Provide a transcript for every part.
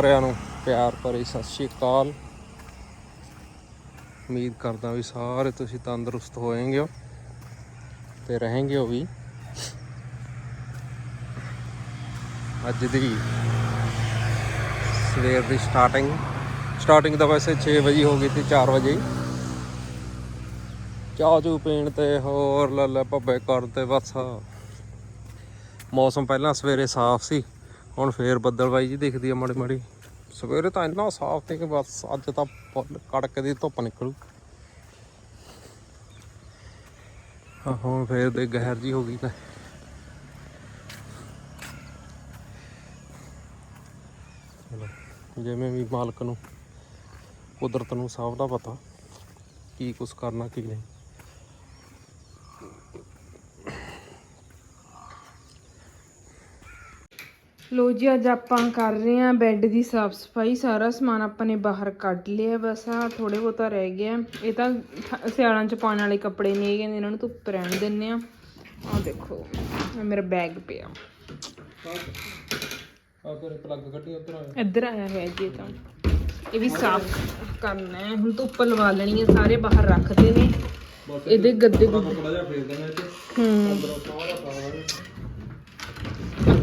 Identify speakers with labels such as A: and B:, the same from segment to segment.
A: ਸਾਰਿਆਂ ਨੂੰ ਪਿਆਰ ਭਰੀ ਸਤਿ ਸ਼੍ਰੀ ਅਕਾਲ। ਉਮੀਦ ਕਰਦਾ ਵੀ ਸਾਰੇ ਤੁਸੀਂ ਤੰਦਰੁਸਤ ਹੋਏਗੇ ਹੋ ਤੇ ਰਹੇਂਗੇ ਹੋ ਵੀ। ਅੱਜ ਦੀ ਸਵੇਰ ਦੀ ਸਟਾਰਟਿੰਗ ਸਟਾਰਟਿੰਗ ਦਾ ਵੈਸੇ 6 ਵਜੇ ਹੋ ਗਈ ਸੀ 4 ਵਜੇ। ਚਾਹ ਚੂ ਪੀਣ ਤੇ ਹੋਰ ਲੱਲੇ ਭੱਬੇ ਕਰਦੇ ਬਸ। ਮੌਸਮ ਪਹਿਲਾਂ ਸਵੇਰੇ ਸਾਫ਼ ਸੀ। ਹੁਣ ਫੇਰ ਬੱਦਲਬਾਈ ਜੀ ਦਿਖਦੀ ਆ ਮਾੜੀ ਮਾੜੀ। ਸਵੇਰੇ ਤਾਂ ਇੰਨਾ ਸਾਫ਼ ਤੇ ਕਿ ਬਸ ਅੱਜ ਤਾਂ ਫੁੱਲ ਕੜਕ ਦੀ ਧੁੱਪ ਨਿਕਲੂ। ਹੁਣ ਫੇਰ ਦੇ ਗਹਿਰ ਜੀ ਹੋ ਗਈ ਤਾਂ ਜਿਵੇਂ ਵੀ ਮਾਲਕ ਨੂੰ, ਕੁਦਰਤ ਨੂੰ ਸਭ ਦਾ ਪਤਾ, ਕੀ ਕੁਛ ਕਰਨਾ, ਕੀ ਨਹੀਂ।
B: ਲੋ ਜੀ ਅੱਜ ਆਪਾਂ ਕਰ ਰਹੇ ਹਾਂ ਬੈੱਡ ਦੀ ਸਾਫ਼ ਸਫ਼ਾਈ। ਸਾਰਾ ਸਮਾਨ ਆਪਾਂ ਨੇ ਬਾਹਰ ਕੱਢ ਲਿਆ ਬਸ ਆ ਥੋੜੇ ਬਹੁਤਾ ਰਹਿ ਗਿਆ। ਇਹ ਤਾਂ ਸਿਆਲਾਂ ਚ ਪਾਉਣ ਵਾਲੇ ਕੱਪੜੇ ਨੇ ਇਹ ਕਹਿੰਦੇ ਇਹਨਾਂ ਨੂੰ ਧੁੱਪ ਰਹਿਣ ਦਿੰਨੇ ਆ ਆ ਦੇਖੋ ਮੇਰਾ ਬੈਗ ਪਿਆ।
A: ਆ ਤੇਰੇ ਪਲੱਗ ਕੱਢੀ ਉਧਰ ਆ।
B: ਇੱਧਰ ਆਇਆ ਹੋਇਆ ਜੀ ਇਹ ਤਾਂ। ਇਹ ਵੀ ਸਾਫ਼ ਕਰਨਾ ਹੈ। ਹੁਣ ਧੁੱਪ ਲਵਾ ਲੈਣੀ ਹੈ ਸਾਰੇ ਬਾਹਰ ਰੱਖਦੇ ਨੇ। ਇਹਦੇ ਗੱਦੇ
A: ਥੋੜਾ ਜਿਹਾ ਫੇਰ ਦੇਣਾ
B: ਹੂੰ।
A: ਅੰਦਰੋਂ ਸਾਰਾ ਪਾਵਾਂਗੇ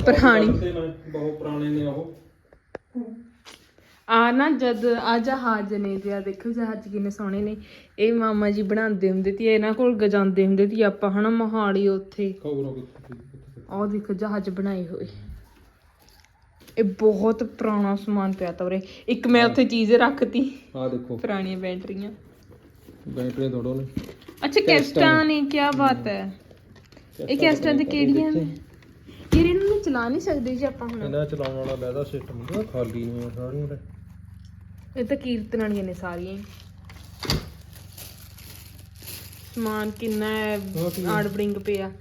B: ਪੁਰਾਣੀ।
A: ਬਹੁਤ ਪੁਰਾਣੇ ਨੇ ਉਹ।
B: ਆ ਨਾ ਜਦ ਆ ਜਹਾਜ਼ ਨੇ ਤੇ ਆ ਦੇਖੋ ਜਹਾਜ਼ ਕਿੰਨੇ ਸੋਹਣੇ ਨੇ। ਇਹ ਮਾਮਾ ਜੀ ਬਣਾਉਂਦੇ ਹੁੰਦੇ ਤੇ ਇਹਨਾਂ ਕੋਲ ਗਜਾਉਂਦੇ ਹੁੰਦੇ ਤੇ ਆਪਾਂ ਹਨਾ ਮੋਹਾਲੀ ਉੱਥੇ।
A: ਖਬਰੋਂ ਸੀ,
B: ਆਹ ਦੇਖੋ ਜਹਾਜ਼ ਬਣਾਏ ਹੋਏ। ਇਹ ਬਹੁਤ ਪੁਰਾਣਾ ਸਮਾਨ ਪਿਆ ਤਾ ਉਰੇ। ਇੱਕ ਮੈਂ ਉੱਥੇ ਚੀਜ਼ ਰੱਖਤੀ
A: ਆ ਦੇਖੋ।
B: ਪੁਰਾਣੀਆਂ ਬੈਟਰੀਆਂ।
A: ਬੈਟਰੀਆਂ ਥੋੜੋ ਨੇ
B: ਅੱਛਾ ਕੈਸਟਾਂ ਨੇ ਕੀ ਬਾਤ ਹੈ। ਇਹ ਕੈਸਟਾਂ ਤੇ ਕਿਹੜੀਆਂ ਨੇ? ਯਾਰ ਇਹਨਾਂ ਨੂੰ ਚਲਾ ਨਹੀਂ ਸਕਦੇ ਜੀ ਆਪਾਂ ਹੁਣ।
A: ਇਹਨਾਂ ਚਲਾਉਣ ਵਾਲਾ ਲੈਦਾ ਸਿਸਟਮ ਹੁੰਦਾ ਖਾਲੀ ਨਹੀਂ ਆ ਸਾਰੀਆਂ ਤੇ
B: ਇਹ ਤਾਂ ਕੀਰਤਨ ਵਾਲੀਆਂ ਨੇ ਸਾਰੀਆਂ ਹੀ। ਸਮਾਨ ਕਿੰਨਾ ਹੈ
A: ਆਹ ਕੀ ਹੈ?
B: ਪਿਆ।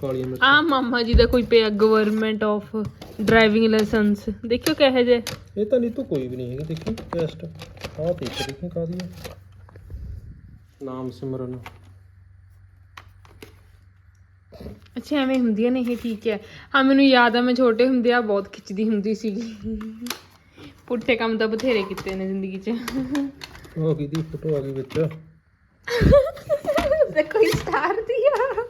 A: ਕਾਲੀਆਂ ਮਿਰਚ।
B: ਆ ਮਾਮਾ ਜੀ ਦਾ ਕੋਈ ਪਿਆ ਗਵਰਨਮੈਂਟ ਆਫ ਡਰਾਈਵਿੰਗ ਲਾਇਸੈਂਸ ਦੇਖਿਓ ਕਿਹੋ ਜੇ
A: ਇਹ ਤਾਂ ਨਹੀਂ ਤਾਂ ਕੋਈ ਵੀ ਨਹੀਂ ਹੈਗੀ ਦੇਖੀ ਟੈਸਟ ਆਹ ਇੱਕ ਦੇਖੀ ਕਾਦੀ ਹੈ। ਨਾਮ ਸਿਮਰਨ।
B: ਅੱਛਾ ਐਵੇਂ ਹੁੰਦੀਆਂ ਨੇ ਇਹ ਠੀਕ ਹੈ। ਹਾਂ ਮੈਨੂੰ ਯਾਦ ਆ ਮੈਂ ਛੋਟੇ ਹੁੰਦੇ ਆ ਬਹੁਤ ਖਿੱਚਦੀ ਹੁੰਦੀ ਸੀਗੀ। ਪੁੱਠੇ ਕੰਮ ਤਾਂ ਬਥੇਰੇ ਕੀਤੇ ਨੇ ਜ਼ਿੰਦਗੀ 'ਚ।
A: ਉਹ ਕਿਹਦੀ ਫੋਟੋ ਆ ਗਈ ਵਿੱਚ?
B: ਦੇਖੋ ਇਹ ਸਟਾਰ ਦੀ ਆ।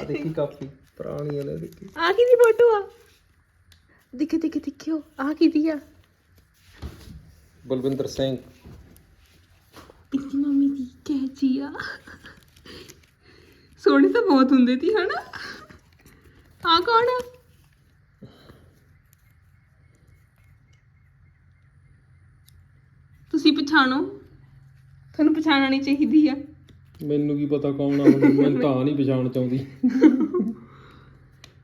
A: ਆ ਦੇਖੀ ਕਾਫੀ ਪੁਰਾਣੀ ਨੇ ਦੇਖੀ।
B: ਆ ਕਿਹਦੀ ਫੋਟੋ ਆ? ਦੇਖੇ ਦੇਖੇ ਦੇਖਿਓ ਆ ਕਿਹਦੀ ਆ?
A: ਬਲਵਿੰਦਰ ਸਿੰਘ।
B: ਪਿੰਕੀ ਮੰਮੀ ਦੀ ਕਹਿ ਜੀ ਆ। ਸੋਹਣੀ ਤਾਂ ਬਹੁਤ ਹੁੰਦੇ ਸੀ ਹਨਾ? ਆ ਕੌਣ ਆ? ਤੁਸੀਂ ਪਛਾਣੋ। ਤੁਹਾਨੂੰ ਪਛਾਣਨੀ ਚਾਹੀਦੀ ਆ।
A: ਮੈਨੂੰ ਕੀ ਪਤਾ ਕੌਣ ਆ ਹੁਣ ਮੈਂ ਤਾਂ ਨਹੀਂ ਪਛਾਣ ਚਾਹੁੰਦੀ।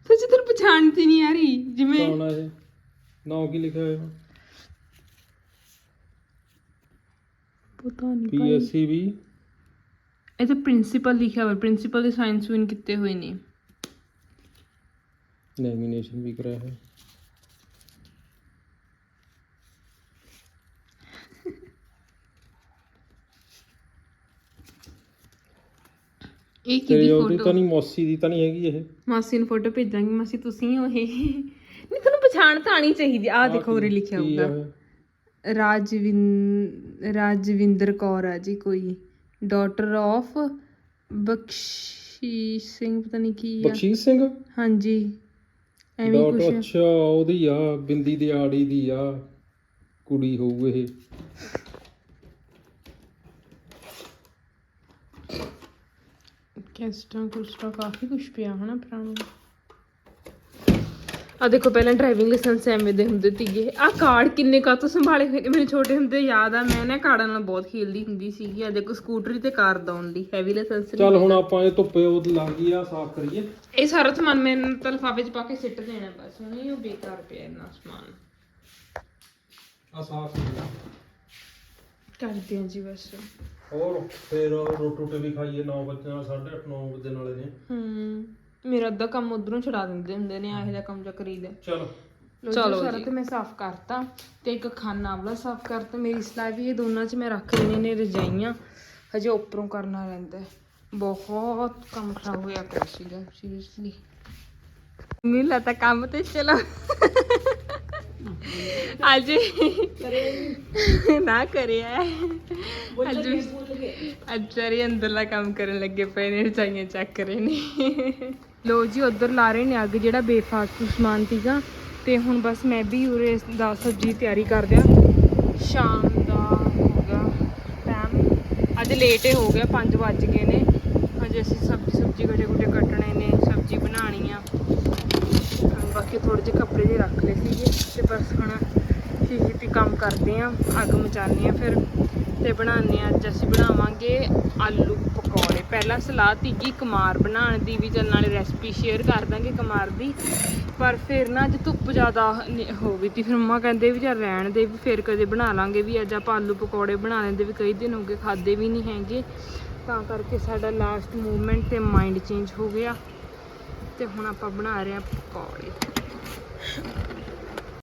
B: ਸੱਚੀ ਤੁਹਾਨੂੰ ਪਛਾਣਤੀ ਨਹੀਂ ਆ ਰਹੀ ਜਿਵੇਂ
A: ਕੌਣ ਆ ਇਹ? ਨਾਮ ਕੀ ਲਿਖਿਆ ਹੋਇਆ?
B: ਪਤਾ ਨਹੀਂ ਭਾਈ।
A: ਪੀਐਸਸੀ ਵੀ?
B: ਇਹ ਤਾਂ ਪ੍ਰਿੰਸੀਪਲ ਲਿਖਿਆ ਹੋਇਆ ਪ੍ਰਿੰਸੀਪਲ ਦੇ ਸਾਇੰਸ ਵਿਨ ਕੀਤੇ ਹੋਏ ਨੇ।
A: ਨੈਮੀਨੇਸ਼ਨ ਵੀ ਕਰਾਇਆ ਹੈ
B: ਇਹ
A: ਤੇਰੀ
B: ਕਿਹਦੀ
A: ਉਹਦੀ
B: ਫੋਟੋ
A: ਤਾਂ ਨਹੀਂ ਮੌਸੀ ਦੀ ਤਾਂ ਨਹੀਂ ਹੈਗੀ ਇਹ।
B: ਮਾਸੀ ਨੂੰ ਫੋਟੋ ਭੇਜਾਂਗੀ ਮਾਸੀ ਤੁਸੀਂ ਹੋ ਇਹ। ਨਹੀਂ ਤੁਹਾਨੂੰ ਪਛਾਣ ਤਾਂ ਆਣੀ ਚਾਹੀਦੀ। ਆ ਦੇਖੋ ਉਰੇ ਲਿਖਿਆ
A: ਕੀ ਆ?
B: ਹੋਊਗਾ ਰਾਜਵਿੰ ਰਾਜਵਿੰਦਰ ਕੌਰ ਆ ਜੀ ਕੋਈ। ਡਾਟਰ ਆਫ ਬਖਸ਼ੀਸ਼ ਸਿੰਘ ਪਤਾ ਨਹੀਂ ਕੀ? ਆ।
A: ਬਖਸ਼ੀਸ਼ ਸਿੰਘ?
B: ਹਾਂਜੀ। ਐਵੇਂ
A: ਡਾਟ
B: ਕੁਛ
A: ਅੱਛਾ ਉਹਦੀ ਆ ਬਿੰਦੀ ਦੀ ਆੜੀ ਦੀ ਆ ਕੁੜੀ ਹੋਊ ਇਹ।
B: ਕੈਸਟਾਂ ਕੁਸਟਾਂ ਕਾਫੀ ਕੁਝ ਪਿਆ ਹਨਾ ਪੁਰਾਣਾ। ਆ ਦੇਖੋ ਪਹਿਲਾਂ ਡਰਾਈਵਿੰਗ ਲਾਇਸੈਂਸ ਐਵੇਂ ਦੇ ਹੁੰਦੇ ਸੀਗੇ। ਆ ਕਾਰਡ ਕਿੰਨੇ ਕਾ ਤੋਂ ਸੰਭਾਲੇ ਹੋਏ ਨੇ ਮੈਨੂੰ ਛੋਟੇ ਹੁੰਦੇ ਯਾਦ ਆ ਮੈਂ ਨਾ ਕਾਰਡਾਂ ਨਾਲ ਬਹੁਤ ਖੇਲਦੀ ਹੁੰਦੀ ਸੀਗੀ। ਆ ਦੇਖੋ ਸਕੂਟਰੀ ਤੇ ਕਾਰ ਦਾਉਣ ਲਈ ਹੈਵੀ ਲਾਇਸੈਂਸ
A: ਚੱਲ ਹੁਣ ਆਪਾਂ ਇਹ ਧੁੱਪੇ ਉਹ ਲੱਗ ਗਈ ਆ ਸਾਫ਼ ਕਰੀਏ।
B: ਇਹ ਸਾਰਾ ਸਮਾਨ ਮੈਂ ਤਾਂ ਲਿਫਾਫੇ 'ਚ ਪਾ ਕੇ ਸਿੱਟ ਦੇਣਾ ਬਸ ਹੁਣ ਇਹ ਬੇਕਾਰ ਪਿਆ ਇੰਨਾ ਸਮਾਨ।
A: ਆ ਸਾਫ਼
B: ਕਰਦੇ ਹਾਂ ਜੀ ਬਸ।
A: ਹੋਰ ਫਿਰ ਰੋਟੀ ਰੋਟੀ ਵੀ ਖਾਈਏ 9 ਵਜੇ ਨਾਲ 8:30 9 ਵਜੇ ਨਾਲੇ ਨੇ।
B: ਹੂੰ। ਮੇਰਾ ਅੱਧਾ ਕੰਮ ਉਧਰੋਂ ਛੁਡਾ ਦਿੰਦੇ ਹੁੰਦੇ ਨੇ ਇਹੋ ਜਿਹਾ ਕੰਮ ਜਾਂ ਕਰੀਦਾ।
A: ਚਲੋ।
B: ਚਲੋ ਸਾਰਾ ਤੇ ਮੈਂ ਸਾਫ਼ ਕਰਤਾ ਤੇ ਇੱਕ ਖਾਨਾ ਵਾਲਾ ਸਾਫ਼ ਕਰਤਾ। ਮੇਰੀ ਸਲਾਹ ਵੀ ਇਹ ਦੋਨਾਂ 'ਚ ਮੈਂ ਰੱਖ ਲੈਣੇ ਨੇ ਰਜਾਈਆਂ ਹਜੇ ਉੱਪਰੋਂ ਕਰਨਾ ਰਹਿੰਦਾ ਹੈ। ਬਹੁਤ ਕੰਮ ਖਰਾਬ ਹੋਇਆ ਪਿਆ ਸੀਗਾ ਸੀਰੀਅਸਲੀ ਮੈਨੂੰ ਲੱਗਦਾ ਕੰਮ ਤੇ ਚਲੋ। ਅੱਜ ਨਾ ਕਰਿਆ। ਅੱਜ ਅੱਜ ਸਾਰੇ ਅੰਦਰਲਾ ਕੰਮ ਕਰਨ ਲੱਗੇ ਪਏ ਨੇ ਰਚਾਈਆਂ ਚੱਕ ਰਹੇ ਨੇ। ਲੋ ਜੀ, ਉਧਰ ਲਾ ਰਹੇ ਨੇ ਅੱਗ ਜਿਹੜਾ ਬੇਫਾਲਤੂ ਸਮਾਨ ਸੀਗਾ। ਤੇ ਹੁਣ ਬਸ ਮੈਂ ਵੀ ਉਰੇ ਦਾ ਸਬਜ਼ੀ ਤਿਆਰੀ ਕਰ ਦਿਆਂ ਸ਼ਾਮ ਦਾ ਹੋ ਗਿਆ ਟਾਈਮ ਅੱਜ ਲੇਟ ਹੀ ਹੋ ਗਿਆ 5 ਵੱਜ ਗਏ ਨੇ। ਅਜੇ ਅਸੀਂ ਸਬਜ਼ੀ ਸਬਜ਼ੀ ਗਟੇ ਗੁਟੇ ਕੱਟਣੇ ਨੇ, ਸਬਜ਼ੀ ਬਣਾਉਣੀ ਆ। ਬਾਕੀ ਥੋੜੇ ਜਿਹੇ ਕੱਪੜੇ ਜਿਹੇ ਰੱਖ ਲਏ ਸੀਗੇ ਤੇ ਬਸ ਹੁਣ ਛੇਤੀ ਕੰਮ ਕਰਦੇ ਆ, ਅੱਗ ਮਚਾਉਂਦੇ ਆ ਫਿਰ। ਤੇ ਬਣਾਉਂਦੇ ਆ, ਅੱਜ ਅਸੀਂ ਬਣਾਵਾਂਗੇ ਆਲੂ। ਪਕੌੜੇ ਪਹਿਲਾਂ ਸਲਾਹ ਤੀਗੀ ਕਮਾਰ ਬਣਾਉਣ ਦੀ ਵੀ ਚੱਲਣ ਵਾਲੀ ਰੈਸਪੀ ਸ਼ੇਅਰ ਕਰ ਦਾਂਗੇ ਕਮਾਰ ਦੀ। ਪਰ ਫਿਰ ਨਾ ਅੱਜ ਧੁੱਪ ਜ਼ਿਆਦਾ ਹੋ ਗਈ ਤੀ। ਫਿਰ ਮੰਮਾ ਕਹਿੰਦੇ ਵੀ ਜਾਂ ਰਹਿਣ ਦੇ ਵੀ, ਫਿਰ ਕਦੇ ਬਣਾ ਲਾਂਗੇ ਵੀ। ਅੱਜ ਆਪਾਂ ਆਲੂ ਪਕੌੜੇ ਬਣਾ ਲੈਂਦੇ ਵੀ, ਕਈ ਦਿਨ ਹੋ ਗਏ ਖਾਦੇ ਵੀ ਨਹੀਂ ਹੈਗੇ। ਤਾਂ ਕਰਕੇ ਸਾਡਾ ਲਾਸਟ ਮੂਵਮੈਂਟ ਤੇ ਮਾਈਂਡ ਚੇਂਜ ਹੋ ਗਿਆ। ਤੇ ਹੁਣ ਆਪਾਂ ਬਣਾ ਰਹੇ ਆ ਪਕੌੜੇ।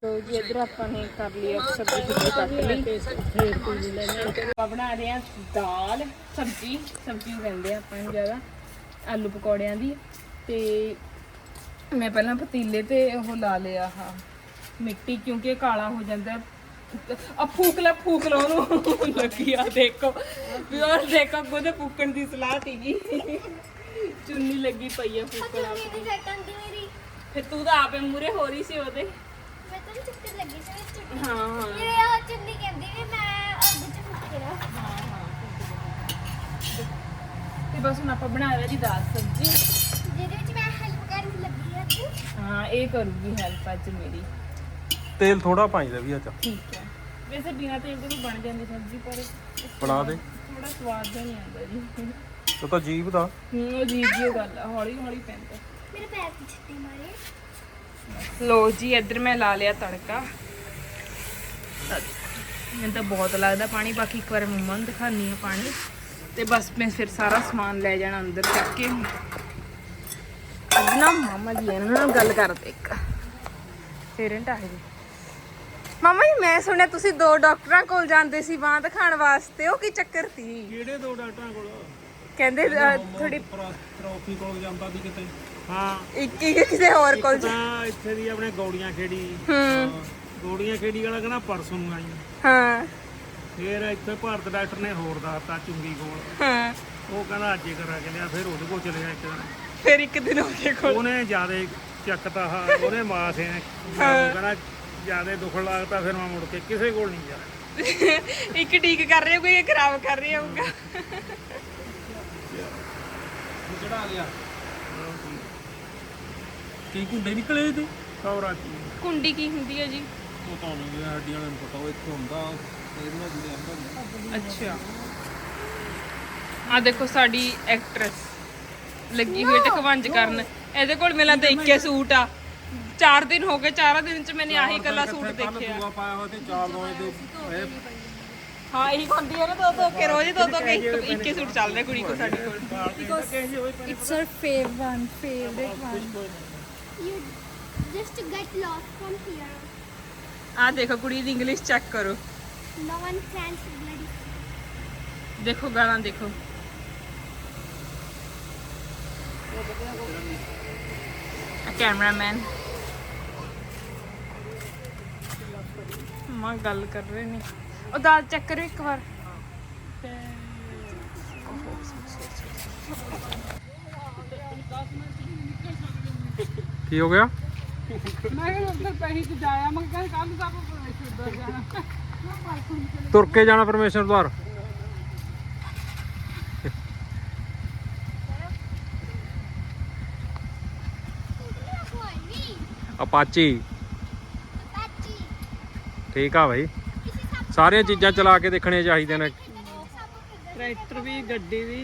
B: ਲੋ ਜੀ ਇਧਰ ਆਪਾਂ ਨੇ ਕਰ ਲਈ ਆ ਸਬਜ਼ੀ ਸੁਬਜ਼ੀ ਕੱਟ ਲਈ ਆਪਾਂ ਬਣਾ ਰਹੇ ਆ ਦਾਲ ਸਬਜ਼ੀ ਸਬਜ਼ੀ ਕਹਿੰਦੇ ਆ ਆਪਾਂ ਨੂੰ ਜ਼ਿਆਦਾ ਆਲੂ ਪਕੌੜਿਆਂ ਦੀ। ਤੇ ਮੈਂ ਪਹਿਲਾਂ ਪਤੀਲੇ ਤੇ ਉਹ ਲਾ ਲਿਆ ਆ ਮਿੱਟੀ ਕਿਉਂਕਿ ਕਾਲਾ ਹੋ ਜਾਂਦਾ। ਹੈ। ਆ ਫੂਕ ਲੈ ਫੂਕ ਲਾ ਉਹਨੂੰ। ਲੱਗੀ ਆ ਦੇਖੋ। ਵੀ ਉਹ ਦੇਖੋ ਉਹਦੇ ਫੂਕਣ ਦੀ ਸਲਾਹ ਸੀਗੀ। ਚੁੰਨੀ ਲੱਗੀ ਪਈ ਆ ਫੂਕਣ ਆ ਫਿਰ ਤੂੰ ਤਾਂ ਆਪੇ ਮੂਰੇ ਹੋ ਰਹੀ ਸੀ ਉਹਦੇ।
C: ਚੱਕਰ ਲੱਗੀ ਸੀ ਵਿੱਚ ਚੁੱਟੀ
B: ਹਾਂ ਹਾਂ।
C: ਮੇਰੇ ਆ ਚੁੰਨੀ ਕਹਿੰਦੀ ਵੀ ਮੈਂ ਅੱਗ ਚ ਫੁੱਕ ਕੇ ਨਾ
B: ਤੇ ਬਸ ਹੁਣ ਆਪਾਂ ਬਣਾ ਰਹੇ ਜੀ ਦਾਲ ਸਬਜ਼ੀ।
C: ਜਿਹਦੇ ਵਿੱਚ ਮੈਂ ਹੈਲਪ ਕਰਨ ਲੱਗੀ ਅੱਜ।
B: ਹਾਂ ਇਹ ਕਰੂਗੀ ਹੈਲਪ ਅੱਜ ਮੇਰੀ।
A: ਤੇਲ ਥੋੜਾ ਪਾਈਦਾ ਵੀ ਆ ਚ
B: ਠੀਕ ਹੈ। ਵੈਸੇ ਬਿਨਾ ਤੇਲ ਦੇ ਵੀ ਬਣ ਜਾਂਦੀ ਸਬਜ਼ੀ ਪਰ
A: ਬਣਾ ਦੇ।
B: ਥੋੜਾ ਸਵਾਦ ਜਿਹਾ ਨਹੀਂ ਆਉਂਦਾ ਜੀ।
A: ਉਹ ਤਾਂ ਜੀਭ ਦਾ।
B: ਹੂੰ ਉਹ ਜੀ ਜੀ ਗੱਲ ਆ ਹੌਲੀ ਹੌਲੀ ਪੈਂਦਾ।
C: ਮੇਰੇ ਪੈਰ ਤੇ ਛਿੱਟੇ ਮਾਰੇ।
B: ਲੋ ਜੀ ਇੱਧਰ ਮੈਂ ਲਾ ਲਿਆ ਤੜਕਾ। ਮੈਨੂੰ ਤਾਂ ਬਹੁਤ ਲੱਗਦਾ ਪਾਣੀ ਬਾਕੀ ਇੱਕ ਵਾਰ ਮੰਮਾ ਨੂੰ ਦਿਖਾਨੀ ਆ ਪਾਣੀ। ਤੇ ਬਸ ਮੈਂ ਫਿਰ ਸਾਰਾ ਸਮਾਨ ਲੈ ਜਾਣਾ ਅੰਦਰ ਚੱਕ ਕੇ। ਅੱਜ ਨਾ ਮਾਮਾ ਜੀ ਇਹਨਾਂ ਨਾਲ ਗੱਲ ਕਰਦੇ ਇੱਕ। ਪੇਰੈਂਟ ਆਏ ਜੀ ਮਾਮਾ ਜੀ ਮੈਂ ਸੁਣਿਆ ਤੁਸੀਂ ਦੋ ਡਾਕਟਰਾਂ ਕੋਲ ਜਾਂਦੇ ਸੀ ਬਾਂਹ ਦਿਖਾਉਣ ਵਾਸਤੇ ਉਹ ਕੀ ਚੱਕਰ ਸੀ?
D: ਕਿਹੜੇ ਦੋ ਡਾਕਟਰਾਂ ਕੋਲ?
B: ਕਹਿੰਦੇ ਅਹ, ਥੋੜੀ
D: ਟਰੋਫੀ ਕੋਲ ਜਾਂਦਾ ਸੀ ਕਿਤੇ। ਹਾਂ।
B: ਇੱਕ ਇੱਕ ਕਿਸੇ ਹੋਰ ਕੋਲ ਜਾ-
D: ਤਾਂ ਇੱਥੇ ਦੀ ਆਪਣੇ ਗੌੜੀਆਂ ਖੇੜੀ।
B: ਹੂੰ।
D: ਹਾਂ, ਗੌੜੀਆਂ ਖੇੜੀ ਵਾਲਾ ਕਹਿੰਦਾ ਪਰਸੋਂ ਨੂੰ ਆਈ।
B: ਹਾਂ।
D: ਫੇਰ ਇੱਥੇ ਭਾਰਤ ਡਾਕਟਰ ਨੇ ਹੋਰ ਦੱਸਤਾ ਚੁੰਗੀ ਕੋਲ।
B: ਹਾਂ।
D: ਉਹ ਕਹਿੰਦਾ ਅੱਜ ਹੀ ਕਰਾ ਕੇ ਲਿਆ ਫਿਰ ਉਹਦੇ ਕੋਲ ਚਲੇ ਗਿਆ ਇੱਕ ਦਿਨ।
B: ਫਿਰ ਇੱਕ ਦਿਨ ਉਹਦੇ ਕੋਲ।
D: ਉਹਨੇ ਜਿਆਦੇ ਚੱਕਤਾ ਹਾ ਉਹਨੇ ਮਾਸ ਨੇ ਕਹਿੰਦਾ ਜਿਆਦੇ ਦੁੱਖ ਲੱਗਦਾ ਫਿਰ ਮੈਂ ਮੁੜ ਕੇ ਕਿਸੇ ਕੋਲ ਨਹੀਂ ਗਿਆ
B: ਇੱਕ ਠੀਕ ਕਰ ਰਿਹਾ ਕੋਈ ਖਰਾਬ ਕਰ ਰਿਹਾ ਹੋਊਗਾ।
D: ਚੜਾ ਲਿਆ।
A: ਕੀ ਕੁੰਡੇ ਨਿਕਲੇ ਤੇ
D: ਸੌਰਾ ਕੀ
B: ਕੁੰਡੀ ਕੀ ਹੁੰਦੀ ਹੈ ਜੀ?
A: ਉਹ ਤਾਂ ਨਹੀਂ ਹੱਡੀਆਂ ਵਾਲੇ ਨੂੰ ਪਤਾ ਉਹ ਇੱਥੇ ਹੁੰਦਾ ਇਹਦੇ ਨਾਲ ਜੁੜਿਆ ਹੁੰਦਾ
B: ਅੱਛਾ। ਆ ਦੇਖੋ ਸਾਡੀ ਐਕਟਰੈਸ ਲੱਗੀ ਹੋਈ ਤੇ ਕਵੰਜ ਕਰਨ। ਇਹਦੇ ਕੋਲ ਮੇਲਾ ਦੇਖ ਕੇ ਸੂਟ ਆ। ਚਾਰ ਦਿਨ ਹੋ ਗਏ ਚਾਰਾਂ ਦਿਨ ਚ ਮੈਨੇ ਆਹੀ ਕੱਲਾ ਸੂਟ ਦੇਖਿਆ।
A: ਦੂਆ ਪਾਇਆ ਹੋਇਆ ਤੇ ਚਾਰ ਦੋਏ ਤੇ ਇਹ
B: ਹਾਂ ਇਹੀ ਹੁੰਦੀ ਹੈ ਨਾ ਦੋ ਦੋ ਕੇ ਰੋਜ਼ ਦੋ ਦੋ ਕੇ ਇੱਕ ਇੱਕ ਸੂਟ ਚੱਲਦੇ ਕੁੜੀ ਕੋ ਸਾਡੀ ਕੋਲ।
E: It's our favorite one, favorite one.
C: You just get lost from here.
B: ਆ ਦੇਖੋ ਕੁੜੀ ਦੀ ਇੰਗਲਿਸ਼ ਚੈੱਕ ਕਰੋ
C: no one can bloody
B: ਦੇਖੋ ਗਾਲਾਂ ਦੇਖੋ ਕੈਮਰਾਮੈਨ ਮਾਂ ਗੱਲ ਕਰ ਰਹੇ ਨੇ ਉਹ ਦਾਲ ਚੈੱਕ ਕਰਿਓ ਇੱਕ ਵਾਰ
A: ਕੀ ਹੋ ਗਿਆ?
E: ਮੈਂ ਕਿਹਾ ਉੱਧਰ ਪੈਸੇ ਤੇ ਜਾਇਆ ਮੈਂ ਕਿਹਾ ਕੱਲ ਨੂੰ ਆਪਾਂ ਉੱਧਰ ਜਾਣਾ।
A: ਤੁਰ ਕੇ ਜਾਣਾ ਪਰਮੇਸ਼ਰ ਦੁਆਰ। ਅਪਾਚੀ।
C: ਪਾਚੀ
A: ਠੀਕ ਆ ਭਾਈ ਸਾਰੀਆਂ ਚੀਜ਼ਾਂ ਚਲਾ ਕੇ ਦੇਖਣੀਆਂ ਚਾਹੀਦੀਆਂ ਨੇ।
E: ਟਰੈਕਟਰ ਵੀ ਗੱਡੀ ਵੀ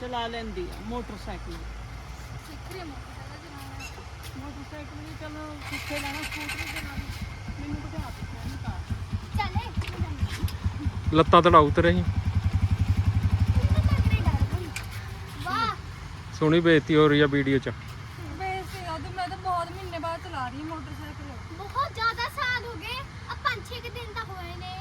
E: ਚਲਾ ਲੈਂਦੀ ਆ ਮੋਟਰਸਾਈਕਲ
C: ਮੋਟਰਸਾਈਕਲ
E: ਲੈਣਾ ਸਕੂਟਰ ਮੈਨੂੰ ਦਿੱਤਾ ਕਾਰ।
C: ਚਲੇ
A: ਲੱਤਾਂ ਤੜਾਉ ਤੇ ਰਹੀ।
C: ਵਾਹ।
A: ਸੋਹਣੀ ਬੇਇੱਜ਼ਤੀ ਹੋ ਰਹੀ ਆ ਵੀਡੀਓ 'ਚ
E: ਵੈਸੇ ਉਹ ਮੈਂ ਤਾਂ ਬਹੁਤ ਮਹੀਨੇ ਬਾਅਦ ਚਲਾ ਰਹੀ ਹਾਂ ਮੋਟਰਸਾਈਕਲ
C: ਬਹੁਤ ਜ਼ਿਆਦਾ ਸਾਲ ਹੋ ਗਏ ਆ ਪੰਜ ਛੇ ਕੁ ਦਿਨ ਤਾਂ ਹੋਏ ਨੇ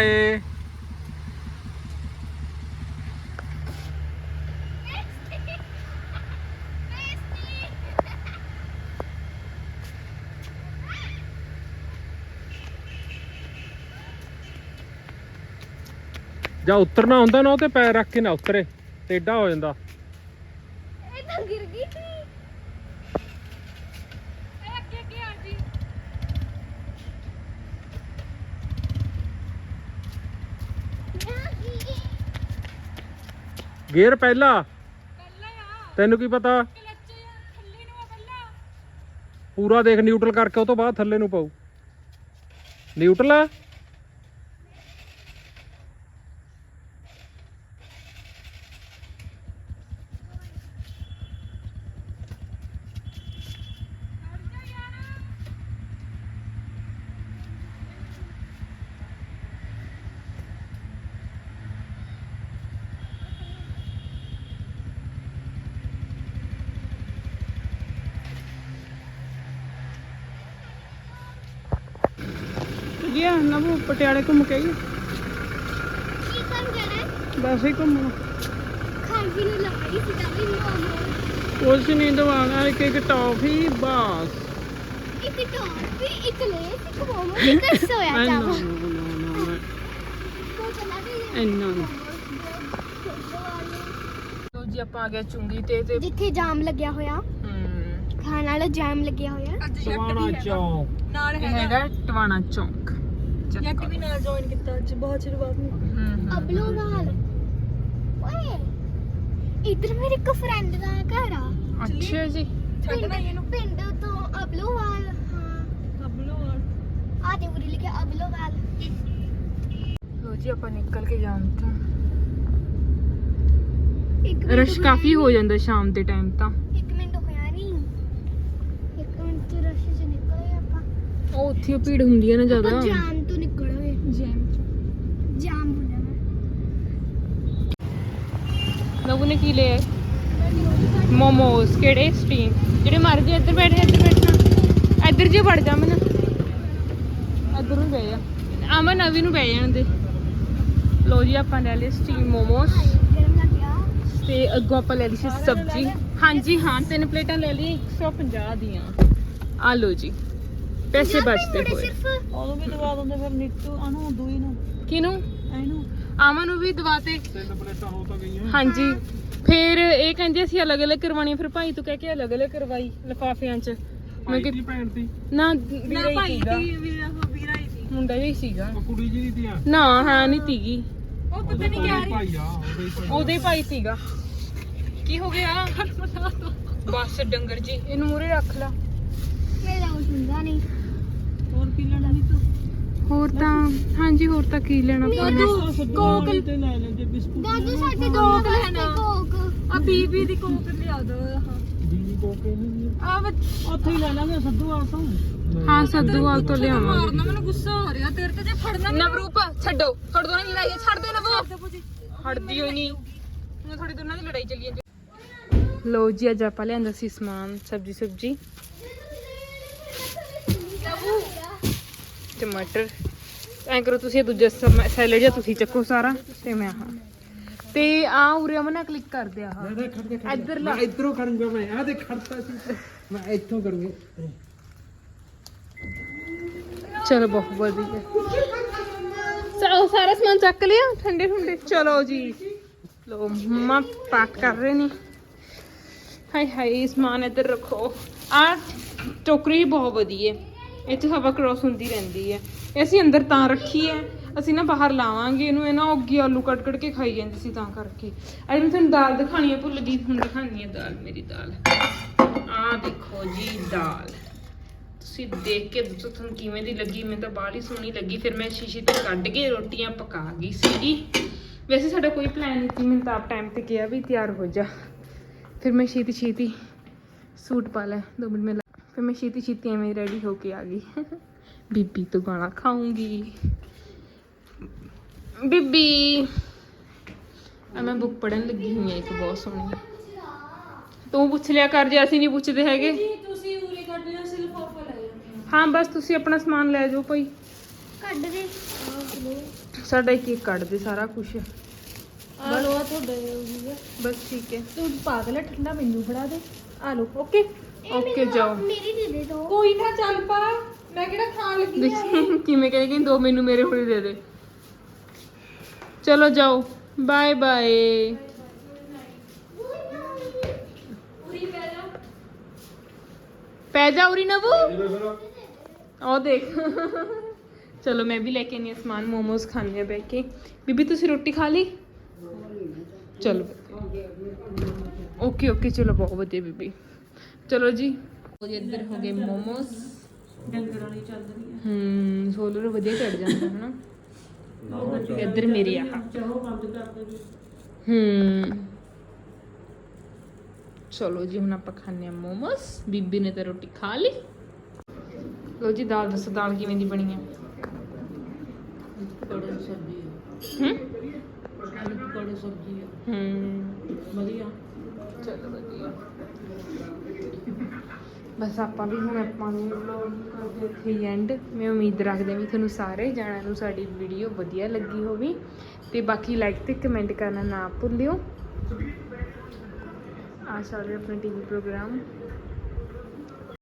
A: ਬਾਏ ਜਾਂ ਉਤਰਨਾ ਹੁੰਦਾ ਨਾ ਉਹ ਤੇ ਪੈਰ ਰੱਖ ਕੇ ਨਾ ਉਤਰੇ ਟੇਢਾ ਹੋ ਜਾਂਦਾ
C: ਇਹ ਤਾਂ ਗਿਰ ਗਈ ਸੀ
A: ਗੇਅਰ ਪਹਿਲਾ। ਤੈਨੂੰ ਕੀ ਪਤਾ? ਪੂਰਾ ਦੇਖ ਨਿਊਟਰਲ ਕਰਕੇ ਉਹ ਤੋਂ ਬਾਅਦ ਥੱਲੇ ਨੂੰ ਪਾਉ। ਨਿਊਟਰਲ ਆ
E: ਜੀ ਨਾ ਉਹ ਪਟਿਆਲੇ ਘੁੰਮ ਕੇ ਆਈ
C: ਕੀ ਕੰਮ ਜਾਣਾ
E: ਬਸ ਹੀ ਘੁੰਮਣਾ।
C: ਖਾਣ ਪੀਣ ਨੂੰ ਲੱਗੀ ਸੀ ਤਾਂ ਵੀ ਮੋਮੋ
E: ਕੁਛ ਨਹੀਂ ਦਵਾਣਾ ਇੱਕ ਇੱਕ ਟੌਫੀ ਬਸ।
C: ਇੱਕ ਵੀ ਇੱਕ ਲੈ ਇੱਕ ਮੋਮੋ ਇੱਕ ਸੋਇਆ
E: ਐਨਾ
C: ਗਈ
E: ਐਨਾ
B: ਲੋ ਜੀ ਆਪਾਂ ਆ ਗਏ ਚੁੰਗੀ ਤੇ ਤੇ
C: ਜਿੱਥੇ ਜਾਮ ਲੱਗਿਆ ਹੋਇਆ।
B: ਹਮ,
C: ਖਾਣ ਵਾਲਾ ਜਾਮ ਲੱਗਿਆ ਹੋਇਆ।
A: ਸਵਾਣਾ ਚੌਂਕ।
B: ਇਹ ਹੈਗਾ। ਟਵਾਣਾ ਚੌਂਕ?
F: ਜੱਟ ਵੀ ਨਾਲ ਜੁਆਇਨ ਕੀਤਾ ਅੱਜ ਬਹੁਤ ਚਿਰ ਬਾਅਦ। ਨੂੰ
B: ਹਮ,
C: ਅਬਲੋ ਨਾਲ। ਓਏ ਇਧਰ ਮੇਰੇ ਇੱਕ ਫਰੈਂਡ ਦਾ ਘਰ ਆ।
B: ਅੱਛਾ ਜੀ।
F: ਛੱਡਣਾ ਹੀ ਇਹਨੂੰ।
C: ਪਿੰਡ ਤੋਂ ਅਬਲੋਵਾਲ ਹਾਂ।
F: ਅਬਲੋ
C: ਆ ਦੇ ਉਰੇ ਲਿਖਿਆ ਅਬਲੋਵਾਲ
B: ਲੋ ਜੀ ਆਪਾਂ ਨਿਕਲ ਕੇ ਜਾਣ ਤੋਂ।
C: ਇੱਕ ਮਿੰਟ
B: ਰਸ਼
C: ਹੋਇਆ
B: ਕਾਫੀ ਹੋ
C: ਨੀ।
B: ਜਾਂਦਾ ਸ਼ਾਮ ਦੇ ਟਾਈਮ ਤਾਂ।
C: ਇੱਕ ਮਿੰਟ ਹੋਇਆ ਨਹੀਂ ਇੱਕ ਮਿੰਟ ਚ ਰਸ਼ ਚ ਨਿਕਲੇ ਆਪਾਂ।
B: ਉਹ ਉੱਥੇ ਭੀੜ ਹੁੰਦੀ ਹੈ ਨਾ ਜ਼ਿਆਦਾ
C: ਆਪਾਂ ਤੋਂ ਜਾਮ ਚ ਜਾਮ ਜਾਣਾ।
B: ਲੋਗੋ ਨੇ ਕੀ ਲਿਆ? ਮੋਮੋਸ ਕਿਹੜੇ ਸਟ੍ਰੀਮ ਜਿਹੜੇ ਮਰਜ਼ੀ ਇੱਧਰ ਬੈਠ ਇੱਧਰ ਬੈਠਣਾ ਇੱਧਰ ਜੇ ਵੜ ਜਾ ਮਨ ਇੱਧਰ ਨੂੰ ਬਹਿ ਜਾ। ਅਮਨ ਅਵੀ ਨੂੰ ਬਹਿ ਜਾਣ ਦੇ। ਲੋ ਜੀ ਆਪਾਂ ਲੈ ਲਏ ਸਟ੍ਰੀਮ ਮੋਮੋਸ। ਤੇ ਅੱਗੋਂ ਆਪਾਂ ਲੈ ਲਈ ਸੀ ਸਬਜ਼ੀ। ਹਾਂਜੀ ਹਾਂ ਤਿੰਨ ਪਲੇਟਾਂ ਲੈ ਲਈ 150 ਦੀਆਂ। ਆ ਲੋ ਜੀ ਪੈਸੇ ਬਚਦੇ ਹੋਏ।
C: ਸਿਰਫ।
F: ਉਦੋਂ ਵੀ ਦਵਾ ਦਿੰਦੇ ਫਿਰ ਨੀਤੂ ਅਨੂ ਦੂਈ ਨੂੰ।
B: ਕਿਨੂੰ
F: ਇਹਨੂੰ
B: ਆਮਨ ਨੂੰ ਵੀ ਦਵਾਤੇ
A: ਤਿੰਨ ਪਲੇਟਾਂ ਹੋ ਤਾਂ ਗਈਆਂ।
B: ਹਾਂਜੀ। ਫਿਰ ਇਹ ਕਹਿੰਦੇ ਅਸੀਂ ਅਲੱਗ-ਅਲੱਗ ਕਰਵਾਉਣੀ ਫਿਰ ਭਾਈ ਤੂੰ ਕਹਿ ਕੇ ਅਲੱਗ-ਅਲੱਗ ਕਰਵਾਈ ਲਫਾਫਿਆਂ 'ਚ। ਮੈਂ ਕਿ
A: ਭੈਣ ਦੀ।
B: ਨਾ
F: ਨਾ
B: ਵੀਰਾ ਹੀ
F: ਭਾਈ
B: ਸੀਗਾ।
F: ਦੀ ਵੀਰਾ ਉਹ ਵੀਰਾ ਹੀ ਸੀ।
B: ਮੁੰਡਾ ਹੀ ਸੀਗਾ।
A: ਉਹ ਕੁੜੀ ਜੀ ਦੀ ਦੀਆਂ
B: ਨਾ ਹੈ ਨਹੀਂ ਤੀਗੀ।
F: ਉਹ ਪਤਾ ਨਹੀਂ ਕਿਆ
A: ਭਾਈ ਆ ਉਹਦੇ ਹੀ ਭਾਈ
B: ਉਹਦੇ ਭਾਈ ਸੀਗਾ। ਕੀ ਹੋ ਗਿਆ? ਬਸ ਡੰਗਰ ਜੀ ਇਹਨੂੰ ਮੂਰੇ ਰੱਖ ਲਾ।
C: ਮੇਰਾ ਕੁਝ ਹੁੰਦਾ ਨਹੀਂ
F: ਹੋਰ ਤਾਂ
B: ਹਾਂਜੀ ਹੋਰ ਤਾਂ ਕੀ ਲੈਣਾ ਆਪਾਂ ਨੇ
F: ਕੋਕ। ਤੇ ਲੈ ਲੈਂਦੇ ਬਿਸਕੁਟ
C: ਦਾਦੂ ਸਾਡੇ ਦੋ ਕੋਕ
F: ਆ ਬੀਬੀ ਦੀ ਕੋਕ ਲਿਆ ਦੋ
A: ਦੀਦੀ ਕੋਕੇ ਨਹੀਂ
F: ਆ ਉੱਥੇ ਹੀ ਲੈ ਲਾਂਗੇ ਸੱਧੂ ਆ ਤੋਂ।
B: ਹਾਂ ਸੱਦੂਵਾਲ ਤੋਂ ਲਿਆਵਾਂਗੇ।
F: ਮਾਰਨਾ ਮੈਨੂੰ ਗੁੱਸਾ ਹੋ ਰਿਹਾ ਤੇਰੇ ਤੇ ਜੇ ਫੜਨਾ
B: ਨਵਰੂਪ ਛੱਡੋ ਛੱਡ ਦੋ ਨਾ ਲੜਾਈ ਛੱਡ ਦੋ ਨਵਰੂਪ। ਹਟਦੀ ਹੋਈ ਨਹੀਂ ਹੁਣ ਥੋੜੀ ਦੋਨਾਂ ਦੀ ਲੜਾਈ ਚੱਲੀ ਜਾਂਦੀ। ਲੋ ਜੀ ਅੱਜ ਆਪਾਂ ਲਿਆਂਦਾ ਸੀ ਸਮਾਨ ਸਬਜੀ ਸਬਜੀ ਟਮਾਟਰ। ਐਂ ਕਰੋ ਤੁਸੀਂ ਇਹ ਦੂਜਾ ਸੈਲਡ ਜਾਂ ਤੁਸੀਂ ਚੱਕੋ ਸਾਰਾ ਤੇ ਮੈਂ ਆਹ। ਤੇ ਆ ਉਰੇ ਮਨਾ ਕਲਿੱਕ ਕਰ ਦੇ ਆਹ। ਇੱਧਰ ਲਾ।
A: ਇਧਰੋਂ ਕਰੂੰਗਾ ਮੈਂ ਆ ਦੇਖ ਖੜਤਾ ਸੀ। ਮੈਂ ਇੱਥੋਂ ਕਰੂੰਗਾ।
B: ਚਲੋ ਬਹੁਤ ਵਧੀਆ। ਉਹ ਸਾਰਾ ਸਮਾਨ ਚੱਕ ਲਿਆ ਠੰਡੇ ਠੰਡੇ। ਚਲੋ ਜੀ। ਲੋ ਮੰਮਾ ਪੈਕ ਕਰ ਰਹੇ ਨੇ। ਹਾਏ ਹਾਏ ਸਮਾਨ ਇੱਧਰ ਰੱਖੋ। ਆ ਟੋਕਰੀ ਬਹੁਤ ਵਧੀਆ। ਇਹ 'ਚ ਹਵਾ ਕ੍ਰੋਸ ਹੁੰਦੀ ਰਹਿੰਦੀ ਹੈ। ਇਹ ਅਸੀਂ ਅੰਦਰ ਤਾਂ ਰੱਖੀ ਹੈ। ਅਸੀਂ ਨਾ ਬਾਹਰ ਲਾਵਾਂਗੇ ਇਹਨੂੰ, ਇਹ ਨਾ ਅੱਗੇ ਆਲੂ ਕੱਟ ਕੱਟ ਕੇ ਖਾਈ ਜਾਂਦੀ ਸੀ ਤਾਂ ਕਰਕੇ। ਅੱਜ ਮੈਂ ਤੁਹਾਨੂੰ ਦਾਲ ਦਿਖਾਣੀ ਹੈ, ਭੁੱਲ ਗਈ, ਹੁਣ ਦਿਖਾਣੀ ਹੈ ਦਾਲ, ਮੇਰੀ ਦਾਲ। ਆ ਦੇਖੋ ਜੀ, ਦਾਲ। ਤੁਸੀਂ ਦੇਖ ਕੇ ਦੱਸੋ ਤੁਹਾਨੂੰ ਕਿਵੇਂ ਦੀ ਲੱਗੀ। ਮੈਨੂੰ ਤਾਂ ਬਾਹਲੀ ਸੋਹਣੀ ਲੱਗੀ। ਫਿਰ ਮੈਂ ਸ਼ੀਸ਼ੇ ਤੇ ਕੱਢ ਕੇ ਰੋਟੀਆਂ ਪਕਾ ਗਈ ਸੀਗੀ। ਵੈਸੇ ਸਾਡਾ ਕੋਈ ਪਲਾਨ ਨਹੀਂ ਸੀ, ਮੈਨੂੰ ਤਾਂ ਆਪ ਟਾਈਮ ਤੇ ਕਿਹਾ ਵੀ ਤਿਆਰ ਹੋ ਜਾ। ਫਿਰ ਮੈਂ ਛੇਤੀ ਛੇਤੀ ਸੂਟ ਪਾ ਲਿਆ। ਦੋ ਮਿੰਟ ਮੈਂ ਫਿਰ ਮੈਂ ਛੇਤੀ ਛੇਤੀ ਐਵੇਂ ਰੈਡੀ ਹੋ ਕੇ ਆ ਗਈ। ਬੀਬੀ ਤੋਂ ਗਾਣਾ ਖਾਉਂਗੀ ਬੀਬੀ ਆ ਮੈਂ ਬੁੱਕ ਪੜਨ ਲੱਗੀ ਹੋਈ ਹਾਂ ਇੱਕ ਬਹੁਤ ਸੋਹਣੀ। ਤੂੰ ਪੁੱਛ ਲਿਆ ਕਰ ਜੇ ਅਸੀਂ ਨਹੀਂ ਪੁੱਛਦੇ ਹੈਗੇ।
F: ਤੁਸੀਂ ਉਰੇ ਕੱਢ ਲਿਆ ਸਿਰਫ ਆਫਰ ਲੈ ਜਾਂਦੇ
B: ਹਾਂ। ਬਸ ਤੁਸੀਂ ਆਪਣਾ ਸਮਾਨ ਲੈ ਜਾਓ ਭਾਈ।
C: ਕੱਢ ਦੇ।
B: ਸਾਡਾ ਇੱਕ ਇੱਕ ਕੱਢ ਦੇ ਸਾਰਾ ਕੁਝ
F: ਆ ਲੋ ਆ। ਤੁਹਾਡੇ
B: ਬਸ ਠੀਕ ਹੈ।
F: ਤੂੰ ਪਾਗਲ ਠੰਡਾ ਮੈਨੂੰ ਫੜਾ ਦੇ। ਆ ਲੋ ਓਕੇ
B: ਓਕੇ ਜਾਓ।
C: ਮੇਰੀ ਦੇ ਦੇ ਦੋ।
F: ਕੋਈ ਨਾ ਚੱਲ ਪਾ। ਮੈਂ ਕਿਹੜਾ ਖਾਣ ਲੱਗੀ
B: ਦੇਖ ਕਿਵੇਂ ਕਹਿੰਦੇ ਦੋ ਮੈਨੂੰ ਮੇਰੇ ਹੁਣੇ ਦੇ ਦੇ। ਚਲੋ ਜਾਓ। ਬਾਏ ਬਾਏ ਪੈ ਜਾ ਉਰੀ ਨਵੂ। ਉਹ ਦੇਖ। ਚਲੋ ਮੈਂ ਵੀ ਲੈ ਕੇ ਆਨੀ ਹਾਂ ਸਮਾਨ ਮੋਮੋਸ ਖਾਣੇ ਆ ਬੈ ਕੇ। ਬੀਬੀ ਤੁਸੀਂ ਰੋਟੀ ਖਾ ਲਈ? ਚਲੋ। ਓਕੇ ਓਕੇ ਚਲੋ ਬਹੁਤ ਵਧੀਆ ਬੀਬੀ। ਚਲੋ ਜੀ। ਇੱਧਰ ਹੋ ਗਏ ਮੋਮੋਸ।
F: ਡੰਗਰ ਵਾਲੀ ਚੱਲ ਰਹੀ
B: ਹੂੰ। ਸੋਲਰ ਵਧੀਆ ਚੜ ਜਾਂਦਾ ਹਨਾ ਇੱਧਰ ਮੇਰੀ ਆ।
F: ਚਾਹੋ ਬੰਦ ਕਰ ਦੇ
B: ਹੂੰ। ਚਲੋ ਜੀ ਹੁਣ ਆਪਾਂ ਖਾਣੇ ਆ ਮੋਮੋਸ। ਬੀਬੀ ਨੇ ਤਾਂ ਰੋਟੀ ਖਾ ਲਈ। ਲੋ ਜੀ ਦਾਲ ਦੱਸੋ ਦਾਲ ਕਿਵੇਂ ਦੀ ਬਣੀ ਹੈ?
F: ਪਕੌੜੇ ਦੀ ਸਬਜ਼ੀ
B: ਹੂੰ।
F: ਆਲੂ ਪਕੌੜੇ ਸਬਜ਼ੀ ਆ
B: ਹੂੰ।
F: ਵਧੀਆ।
B: ਚਲੋ ਵਧੀਆ। ਬਸ ਆਪਾਂ ਵੀ ਹੁਣ ਆਪਾਂ ਨੂੰ ਵਲੌਗ ਕਰਦੇ ਇੱਥੇ ਐਂਡ ਮੈਂ ਉਮੀਦ ਰੱਖਦੇ ਹਾਂ ਵੀ ਤੁਹਾਨੂੰ ਸਾਰੇ ਜਾਣਿਆਂ ਨੂੰ ਸਾਡੀ ਵੀਡੀਓ ਵਧੀਆ ਲੱਗੀ ਹੋਵੇ। ਤੇ ਬਾਕੀ ਲਾਈਕ ਤੇ ਕਮੈਂਟ ਕਰਨਾ ਨਾ ਭੁੱਲਿਓ। ਆ ਸਾਰੇ ਆਪਣੇ ਟੀਵੀ ਪ੍ਰੋਗਰਾਮ